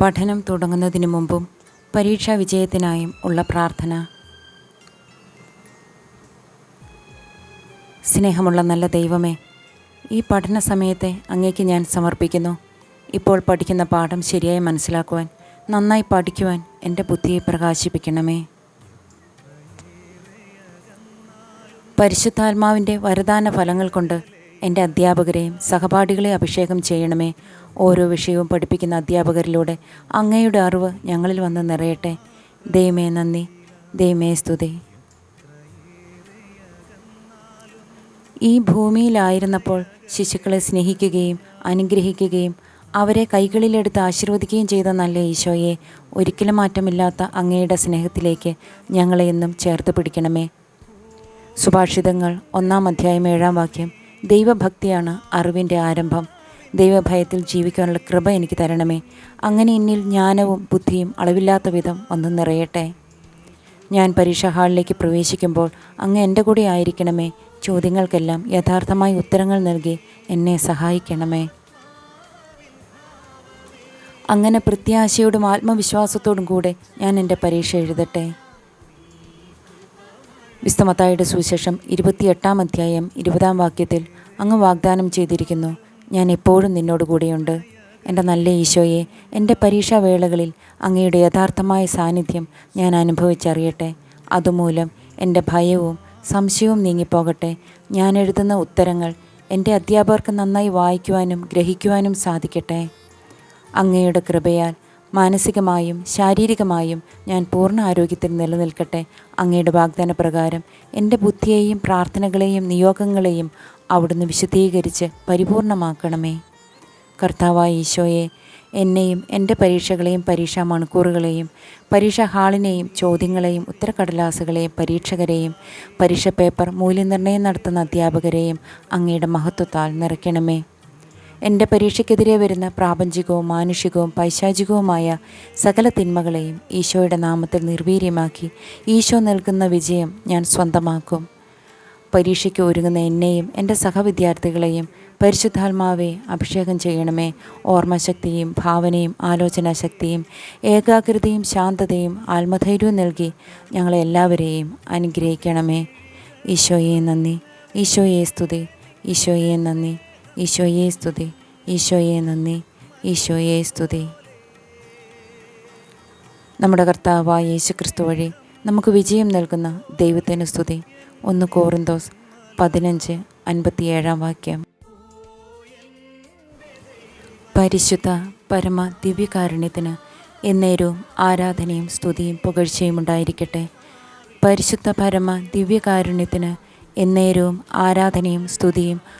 പഠനം തുടങ്ങുന്നതിന് മുമ്പും പരീക്ഷാ വിജയത്തിനായും ഉള്ള പ്രാർത്ഥന. സ്നേഹമുള്ള നല്ല ദൈവമേ ഈ പഠന സമയത്തെ അങ്ങേക്ക് ഞാൻ സമർപ്പിക്കുന്നു. ഇപ്പോൾ പഠിക്കുന്ന പാഠം ശരിയായി മനസ്സിലാക്കുവാൻ നന്നായി പഠിക്കുവാൻ എന്റെ ബുദ്ധിയെ പ്രകാശിപ്പിക്കണമേ. പരിശുദ്ധാത്മാവിന്റെ വരദാന ഫലങ്ങൾ കൊണ്ട് എന്റെ അധ്യാപകരെയും സഹപാഠികളെ അഭിഷേകം ചെയ്യണമേ. ഓരോ വിഷയവും പഠിപ്പിക്കുന്ന അധ്യാപകരിലൂടെ അങ്ങയുടെ അറിവ് ഞങ്ങളിൽ വന്ന് നിറയട്ടെ. ദൈവമേ നന്ദി. ദൈവമേ സ്തുതി. ഈ ഭൂമിയിലായിരുന്നപ്പോൾ ശിശുക്കളെ സ്നേഹിക്കുകയും അനുഗ്രഹിക്കുകയും അവരെ കൈകളിലെടുത്ത് ആശീർവദിക്കുകയും ചെയ്ത നല്ല ഈശോയെ ഒരിക്കലും മാറ്റമില്ലാത്ത അങ്ങയുടെ സ്നേഹത്തിലേക്ക് ഞങ്ങളെ എന്നും ചേർത്ത് പിടിക്കണമേ. സുഭാഷിതങ്ങൾ ഒന്നാം അധ്യായം ഏഴാം വാക്യം. ദൈവഭക്തിയാണ് അറിവിന്റെ ആരംഭം. ദൈവഭയത്തിൽ ജീവിക്കാനുള്ള കൃപ എനിക്ക് തരണമേ. അങ്ങനെ എന്നിൽ ജ്ഞാനവും ബുദ്ധിയും അളവില്ലാത്ത വിധം വന്നു നിറയട്ടെ. ഞാൻ പരീക്ഷാ ഹാളിലേക്ക് പ്രവേശിക്കുമ്പോൾ അങ്ങ് എന്റെ കൂടെ ആയിരിക്കണമേ. ചോദ്യങ്ങൾക്കെല്ലാം യഥാർത്ഥമായി ഉത്തരങ്ങൾ നൽകി എന്നെ സഹായിക്കണമേ. അങ്ങനെ പ്രത്യാശയോടും ആത്മവിശ്വാസത്തോടും കൂടെ ഞാൻ എന്റെ പരീക്ഷ എഴുതട്ടെ. വിസ്തമത്തായുടെ സുവിശേഷം ഇരുപത്തിയെട്ടാം അധ്യായം ഇരുപതാം വാക്യത്തിൽ അങ്ങ് വാഗ്ദാനം ചെയ്തിരിക്കുന്നു. ഞാൻ എപ്പോഴും നിന്നോട് കൂടെയുണ്ട്. എന്റെ നല്ല ഈശോയെ എന്റെ പരീക്ഷാവേളകളിൽ അങ്ങയുടെ യഥാർത്ഥമായ സാന്നിധ്യം ഞാൻ അനുഭവിച്ചറിയട്ടെ. അതുമൂലം എന്റെ ഭയവും സംശയവും നീങ്ങിപ്പോകട്ടെ. ഞാൻ എഴുതുന്ന ഉത്തരങ്ങൾ എന്റെ അധ്യാപകർക്ക് നന്നായി വായിക്കുവാനും ഗ്രഹിക്കുവാനും സാധിക്കട്ടെ. അങ്ങയുടെ കൃപയാൽ മാനസികമായും ശാരീരികമായും ഞാൻ പൂർണ ആരോഗ്യത്തിൽ നിലനിൽക്കട്ടെ. അങ്ങയുടെ വാഗ്ദാന പ്രകാരം എന്റെ ബുദ്ധിയെയും പ്രാർത്ഥനകളെയും നിയോഗങ്ങളെയും അവിടുന്ന് വിശദീകരിച്ച് പരിപൂർണമാക്കണമേ. കർത്താവായ ഈശോയെ എന്നെയും എന്റെ പരീക്ഷകളെയും പരീക്ഷാ മണിക്കൂറുകളെയും പരീക്ഷാ ഹാളിനെയും ചോദ്യങ്ങളെയും ഉത്തരക്കടലാസുകളെയും പരീക്ഷകരെയും പരീക്ഷ പേപ്പർ മൂല്യനിർണയം നടത്തുന്ന അധ്യാപകരെയും അങ്ങയുടെ മഹത്വത്താൽ നിറയ്ക്കണമേ. എന്റെ പരീക്ഷയ്ക്കെതിരെ വരുന്ന പ്രാപഞ്ചികവും മാനുഷികവും പൈശാചികവുമായ സകല തിന്മകളെയും ഈശോയുടെ നാമത്തിൽ നിർവീര്യമാക്കി ഈശോ നൽകുന്ന വിജയം ഞാൻ സ്വന്തമാക്കും. പരീക്ഷയ്ക്ക് ഒരുങ്ങുന്ന എന്നെയും എന്റെ സഹവിദ്യാർത്ഥികളെയും പരിശുദ്ധാത്മാവെ അഭിഷേകം ചെയ്യണമേ. ഓർമ്മശക്തിയും ഭാവനയും ആലോചനാശക്തിയും ഏകാഗ്രതയും ശാന്തതയും ആത്മധൈര്യവും നൽകി ഞങ്ങളെല്ലാവരെയും അനുഗ്രഹിക്കണമേ. ഈശോയെ നന്ദി. ഈശോയെ സ്തുതി. ഈശോയെ നന്ദി. ഈശോയെ സ്തുതി. ഈശോയെ നന്ദി. ഈശോയെ സ്തുതി. നമ്മുടെ കർത്താവായ യേശു ക്രിസ്തു വഴി നമുക്ക് വിജയം നൽകുന്ന ദൈവത്തിന് സ്തുതി. ഒന്ന് കോറിന്തോസ് പതിനഞ്ച് അൻപത്തിയേഴാം വാക്യം. പരിശുദ്ധ പരമ ദിവ്യകാരുണ്യത്തിന് എന്നേരവും ആരാധനയും സ്തുതിയും പുകഴ്ചയും ഉണ്ടായിരിക്കട്ടെ. പരിശുദ്ധ പരമ ദിവ്യകാരുണ്യത്തിന് എന്നേരവും ആരാധനയും സ്തുതിയും